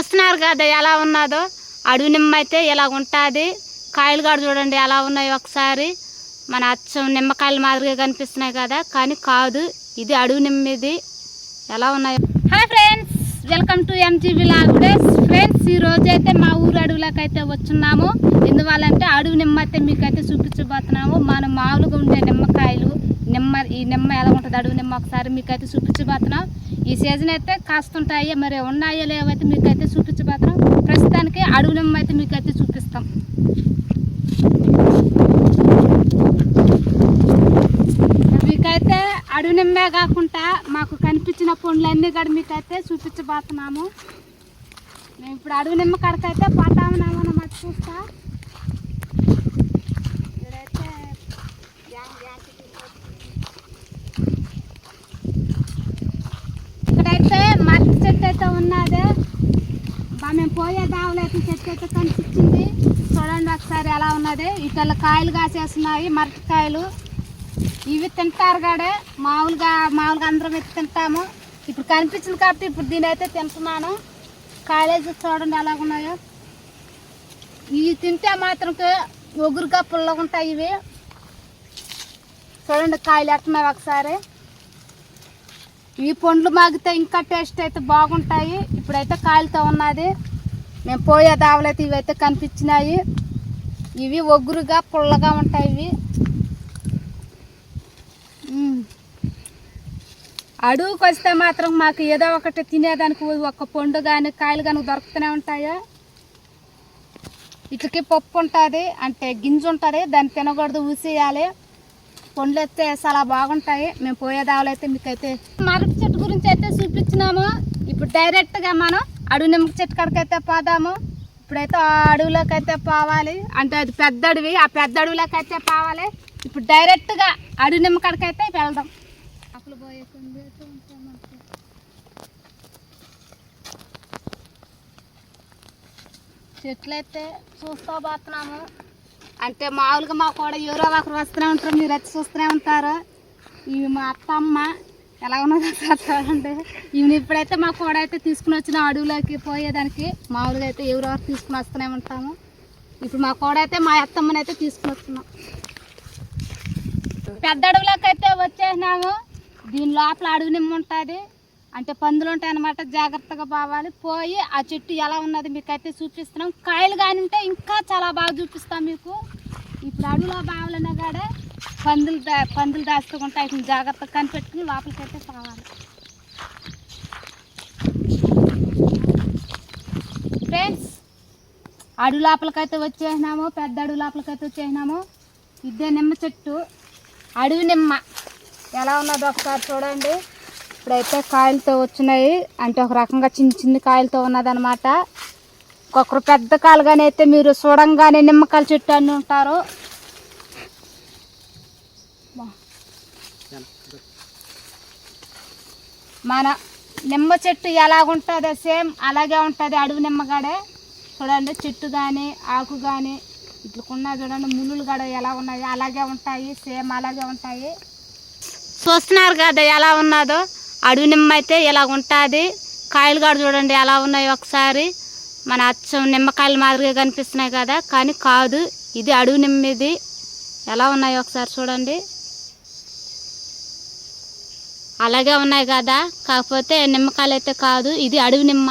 చూస్తున్నారు కదా ఎలా ఉన్నదో. అడవి నిమ్మ అయితే ఇలా ఉంటుంది. కాయలు కూడా చూడండి ఎలా ఉన్నాయి ఒకసారి. మన అచ్చం నిమ్మకాయల మాదిరిగా కనిపిస్తున్నాయి కదా కానీ కాదు ఇది అడవి నిమ్మ ఇది ఎలా ఉన్నాయి. Hi friends welcome to MGB లాగ్డేస్ friends ఈ రోజైతే అయితే మా ఊరు అడవులకు అయితే వచ్చున్నాము. ఎందువల్లంటే అడవి నిమ్మ అయితే మీకు అయితే చూపించబోతున్నాము. మనం మామూలుగా ఉండే నిమ్మకాయలు నిమ్మ ఈ నిమ్మ ఎలా ఉంటుంది అడుగు నిమ్మ ఒకసారి మీకు అయితే చూపించబోతున్నాం. ఈ సీజన్ అయితే కాస్తుంటాయి మరి ఉన్నాయో లేవైతే మీకు అయితే చూపించబోతున్నాం. ప్రస్తుతానికి అడుగు నిమ్మ అయితే మీకు అయితే చూపిస్తాం. మీకైతే అడుగు నిమ్మే కాకుండా మాకు కనిపించిన పండ్లన్నీ కూడా మీకైతే చూపించబోతున్నాము. మేము ఇప్పుడు అడుగు నిమ్మ కడకైతే పోతామన్నాము అన్నమాట చూస్తా బా మేము పోయే దావలైతే చెట్టు అయితే కనిపించింది చూడండి ఒకసారి ఎలా ఉన్నది. ఇట్లా కాయలు కాసేస్తున్నాయి మరటికాయలు. ఇవి తింటారు కాడే. మామూలుగా మామూలుగా అందరం ఇది తింటాము. ఇప్పుడు కనిపించింది కాబట్టి ఇప్పుడు దీని అయితే తింటున్నాను. కాలేజీ చూడండి ఎలా ఉన్నాయో. ఇవి తింటే మాత్రం ఒగురుగా పుల్లగా ఉంటాయి ఇవి. చూడండి కాయలు ఎట్టున్నాయి ఒకసారి. ఈ పండ్లు మాగితే ఇంకా టేస్ట్ అయితే బాగుంటాయి. ఇప్పుడైతే కాయలతో ఉన్నది. మేము పోయే దావలైతే ఇవైతే కనిపించినాయి. ఇవి ఒగురుగా పుల్లగా ఉంటాయి ఇవి. అడుగుకి వస్తే మాత్రం మాకు ఏదో ఒకటి తినేదానికి ఒక పండు కానీ కాయలు కానీ దొరుకుతూనే ఉంటాయా? ఇట్లకి పప్పు ఉంటుంది అంటే గింజ ఉంటుంది దాన్ని తినకూడదు ఊసేయాలి. పండ్లు అయితే చాలా బాగుంటాయి. మేము పోయేదావులు అయితే మీకైతే మరొక చెట్టు గురించి అయితే చూపించినాము. ఇప్పుడు డైరెక్ట్గా మనం అడవి నిమ్మక చెట్టు కాడికైతే పోదాము ఇప్పుడైతే ఆ అడవిలోకి అయితే పోవాలి. అంటే అది పెద్ద అడవి ఆ పెద్ద అడవిలోకి అయితే పోవాలి. ఇప్పుడు డైరెక్ట్గా అడవి నిమ్మ కాడికైతే వెళ్దాం. అసలు పోయే చెట్లు అయితే చూస్తూ పోతున్నాము. అంటే మామూలుగా మా కూడా ఎవరో ఒకరు వస్తూనే ఉంటారు మీరు వచ్చి చూస్తూనే ఉంటారు. ఇవి మా అత్తమ్మ ఎలా ఉన్నదో అంటే చూడండి ఇప్పుడైతే మా కూడా అయితే తీసుకుని వచ్చిన అడవులోకి పోయేదానికి. మామూలుగా అయితే ఎవరు ఎవరు తీసుకుని వస్తూనే ఉంటాము. ఇప్పుడు మా కూడా అయితే మా అత్తమ్మని అయితే తీసుకుని వస్తున్నాం పెద్ద అడవులోకి అయితే వచ్చేసినాము. దీని లోపల అడవి నిమ్మ ఉంటుంది. అంటే పందులు ఉంటాయి అనమాట జాగ్రత్తగా పోవాలి పోయి ఆ చెట్టు ఎలా ఉన్నది మీకు అయితే చూపిస్తున్నాం. కాయలు కానీ ఉంటే ఇంకా చాలా బాగా చూపిస్తాం మీకు. ఇప్పుడు అడవిలో బావాలన్నా కాడే పందులు దా పందులు దాచుకుంటే వాటిని జాగ్రత్తగా కనిపెట్టుకుని లోపలికి అయితే పోవాలి ఫ్రెండ్స్ అడవి లోపలికైతే వచ్చేసినాము పెద్ద అడవి లోపలికైతే వచ్చేసినాము. ఇదే నిమ్మ చెట్టు అడవి నిమ్మ. ఎలా ఉన్నదో ఒకసారి చూడండి. ఇప్పుడైతే కాయలతో వచ్చినాయి. అంటే ఒక రకంగా చిన్న చిన్న కాయలతో ఉన్నదనమాట ఒక్కొక్కరు పెద్ద కాలుగానే అయితే మీరు చూడంగానే నిమ్మకాయల చెట్టు అని ఉంటారు. మన నిమ్మ చెట్టు ఎలాగుంటుందో సేమ్ అలాగే ఉంటుంది అడవి నిమ్మగాడే చూడండి చెట్టు కానీ ఆకు కానీ ఇట్లకున్నా చూడండి ముళ్ళులు కూడా ఎలా ఉన్నాయో అలాగే ఉంటాయి సేమ్ అలాగే ఉంటాయి. చూస్తున్నారు కదా ఎలా ఉన్నదో? అడవి నిమ్మ అయితే ఇలా ఉంటుంది. కాయలు కూడా చూడండి ఎలా ఉన్నాయో ఒకసారి. మన అచ్చం నిమ్మకాయల మాదిరిగా కనిపిస్తున్నాయి కదా. కానీ కాదు ఇది అడవి నిమ్మ ఇది. ఎలా ఉన్నాయో ఒకసారి చూడండి. అలాగే ఉన్నాయి కదా. కాకపోతే నిమ్మకాయలు అయితే కాదు ఇది అడవి నిమ్మ.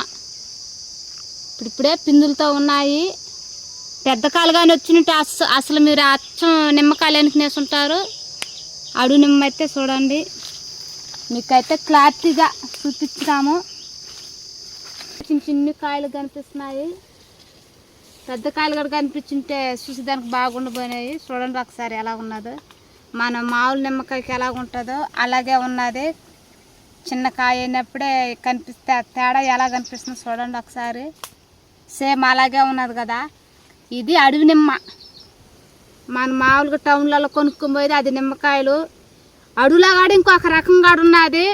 ఇప్పుడిప్పుడే పిందులతో ఉన్నాయి. పెద్ద కాలుగానే కానీ వచ్చినట్టు అస అసలు మీరు అచ్చం నిమ్మకాయలు వెనుకనేసుంటారు అడవి నిమ్మ అయితే చూడండి. మీకైతే క్లారిటీగా చూపించాము చిన్న చిన్ని కాయలు కనిపిస్తున్నాయి. పెద్ద కాయలు కూడా కనిపించుంటే చూసేదానికి బాగుండిపోయినాయి. చూడండి ఒకసారి ఎలా ఉన్నదో. మన మామూలు నిమ్మకాయకి ఎలా ఉంటుందో అలాగే ఉన్నది. చిన్న కాయ అయినప్పుడే కనిపిస్తే తేడా ఎలా కనిపిస్తుందో చూడండి ఒకసారి. సేమ్ అలాగే ఉన్నది కదా. ఇది అడవి నిమ్మ. మన మామూలుగా టౌన్లలో కొనుక్కొని పోయేది అది నిమ్మకాయలు. అడవిలో కాడ ఇంకొక రకం కాడ ఉన్నది.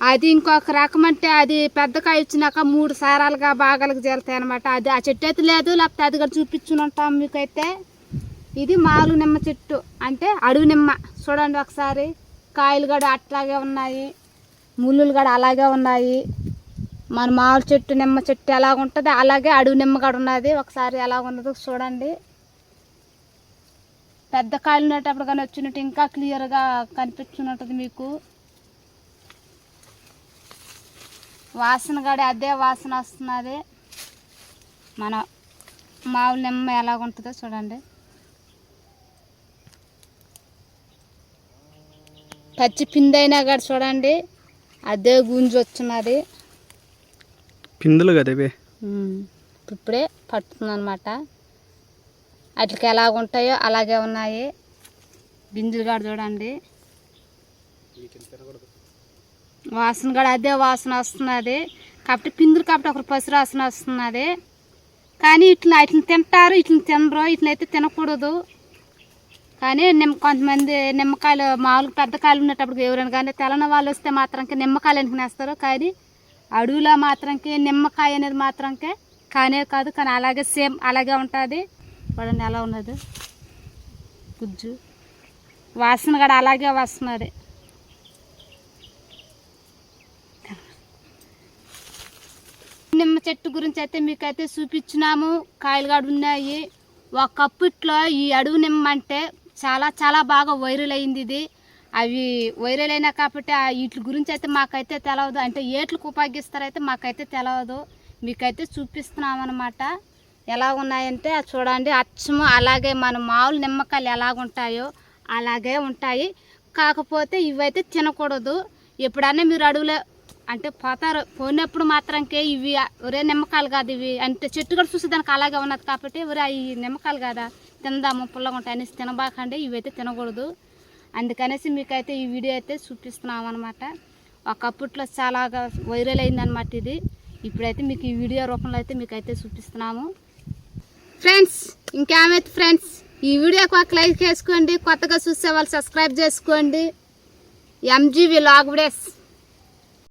అది ఇంకొక రకం అంటే అది పెద్ద కాయ ఇచ్చినాక మూడు సారాలుగా బాగాలకు చేరుతాయి అనమాట అది ఆ చెట్టు అయితే లేదు లేకపోతే అది కూడా చూపించుని ఉంటాం మీకైతే. ఇది మాలు నిమ్మ చెట్టు. అంటే అడవి నిమ్మ. చూడండి ఒకసారి. కాయలు కూడా అట్లాగే ఉన్నాయి. ముళ్ళులు కూడా అలాగే ఉన్నాయి. మన మామిడి చెట్టు నిమ్మ చెట్టు ఎలా ఉంటుంది అలాగే అడవి నిమ్మ కూడా ఉన్నది. ఒకసారి ఎలా ఉన్నదో చూడండి. పెద్ద కాయలు ఉండేటప్పుడు కానీ వచ్చినట్టు ఇంకా క్లియర్గా కనిపించున్నట్టుంది మీకు. వాసన కూడా అదే వాసన వస్తున్నది. మన మామిడి నిమ్మ ఎలాగుంటుందో చూడండి. పచ్చి అయినా కూడా చూడండి. అదే గుంజి వచ్చినది పిందులు కదా ఇప్పుడే పట్టుతుంది అనమాట వాటికి ఎలాగ ఉంటాయో అలాగే ఉన్నాయి. గింజలు కూడా చూడండి. వాసన కూడా అదే వాసన వస్తున్నది. కాబట్టి పిందులు కాబట్టి ఒకరు పసురు వాసన వస్తున్నది. కానీ ఇట్లా ఇట్లా తింటారు ఇట్లా తినరు ఇట్లా అయితే తినకూడదు. కానీ నిమ్మ కొంతమంది నిమ్మకాయలు మామూలుగా పెద్ద కాయలు ఉండేటప్పుడు ఎవరైనా కానీ తెలంగాణ వాళ్ళు వస్తే మాత్రం నిమ్మకాయలు వెనుకనేస్తారు కానీ అడవిలో మాత్రంకి నిమ్మకాయ అనేది మాత్రంకే కానే కాదు కానీ అలాగే సేమ్ అలాగే ఉంటుంది. చూడండి ఎలా ఉన్నది. గుజ్జు. వాసన కూడా అలాగే వస్తున్నది నిమ్మ చెట్టు గురించి అయితే మీకైతే చూపించినాము. కాయలు కూడా ఉన్నాయి. ఒకప్పట్లో ఈ అడుగు నిమ్మ అంటే చాలా చాలా బాగా వైరల్ అయింది ఇది. అవి వైరల్ అయినా కాబట్టి ఆ వీటి గురించి అయితే మాకైతే తెలియదు అంటే ఏట్లకు ఉపయోగిస్తారైతే మాకైతే తెలియదు మీకైతే చూపిస్తున్నాం అనమాట ఎలా ఉన్నాయంటే అది చూడండి. అచ్చము అలాగే మన మామూలు నిమ్మకాయలు ఎలాగుంటాయో అలాగే ఉంటాయి. కాకపోతే ఇవైతే తినకూడదు. ఎప్పుడన్నా మీరు అడుగులే అంటే పోతారు. పోయినప్పుడు మాత్రంకే ఇవి ఒరే నిమ్మకాయలు కాదు ఇవి. అంటే చెట్టు కూడా చూసి దానికి అలాగే ఉన్నది కాబట్టి ఒరే ఈ నిమ్మకాయలు కాదా? తిందాము పుల్లగా ఉంటాయి అనేసి తినబాకండి. ఇవైతే తినకూడదు. అందుకనేసి మీకైతే ఈ వీడియో అయితే చూపిస్తున్నాం అనమాట ఒకప్పట్లో చాలా వైరల్ అయిందనమాట ఇది. ఇప్పుడైతే మీకు ఈ వీడియో రూపంలో అయితే మీకైతే చూపిస్తున్నాము. ఫ్రెండ్స్ ఇంకేమైతే ఫ్రెండ్స్ ఈ వీడియోకి ఒక లైక్ చేసుకోండి కొత్తగా చూసే వాళ్ళు సబ్స్క్రైబ్ చేసుకోండి. ఎంజీవి లాగ్